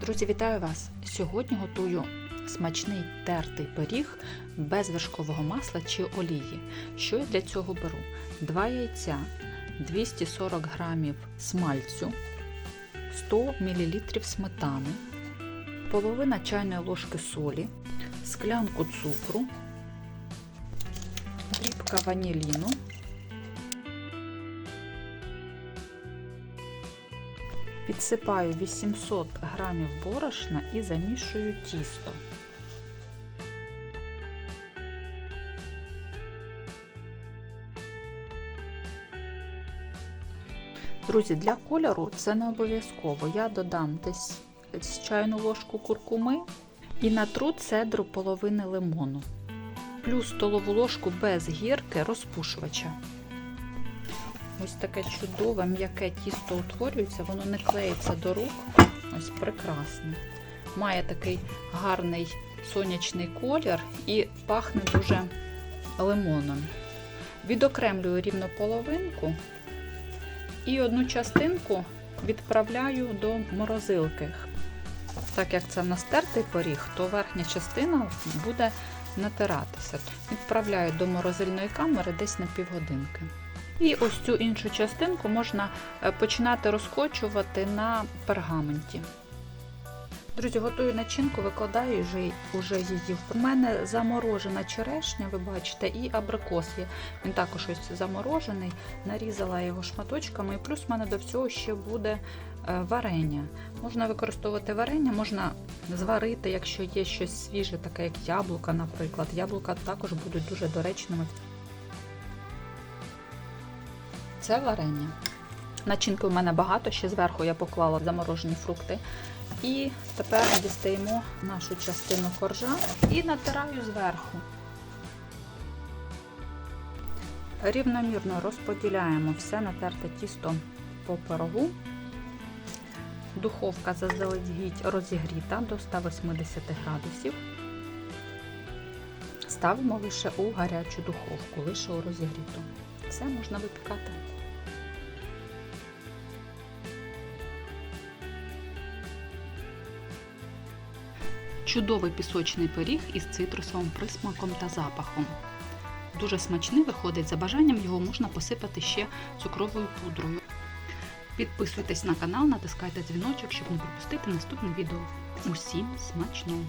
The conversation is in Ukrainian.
Друзі, вітаю вас! Сьогодні готую смачний тертий пиріг без вершкового масла чи олії. Що я для цього беру? Два яйця, 240 г смальцю, 100 мл сметани, половина чайної ложки солі, склянку цукру, дрібка ваніліну. Підсипаю 800 грамів борошна і замішую тісто. Друзі, для кольору це не обов'язково. Я додам десь чайну ложку куркуми і натру цедру половини лимону, плюс столову ложку без гірки розпушувача. Ось таке чудове м'яке тісто утворюється, воно не клеїться до рук. Ось прекрасне. Має такий гарний сонячний колір і пахне дуже лимоном. Відокремлюю рівно половинку і одну частинку відправляю до морозилки. Так як це настертий поріг, то верхня частина буде натиратися. Відправляю до морозильної камери десь на півгодинки. І ось цю іншу частинку можна починати розкочувати на пергаменті. Друзі, готую начинку, викладаю вже її. У мене заморожена черешня, ви бачите, і абрикос є. Він також ось заморожений, нарізала його шматочками, і плюс в мене до всього ще буде варення. Можна використовувати варення, можна зварити, якщо є щось свіже, таке як яблука, наприклад. Яблука також будуть дуже доречними. Це варення. Начинки у мене багато, ще зверху я поклала заморожені фрукти. І тепер дістаємо нашу частину коржа і натираю зверху. Рівномірно розподіляємо все натерте тісто по пирогу. Духовка заздалегідь розігріта до 180 градусів. Ставимо лише у гарячу духовку, лише у розігріту. Все можна випікати. Чудовий пісочний пиріг із цитрусовим присмаком та запахом. Дуже смачний виходить, за бажанням його можна посипати ще цукровою пудрою. Підписуйтесь на канал, натискайте дзвіночок, щоб не пропустити наступне відео. Усім смачного!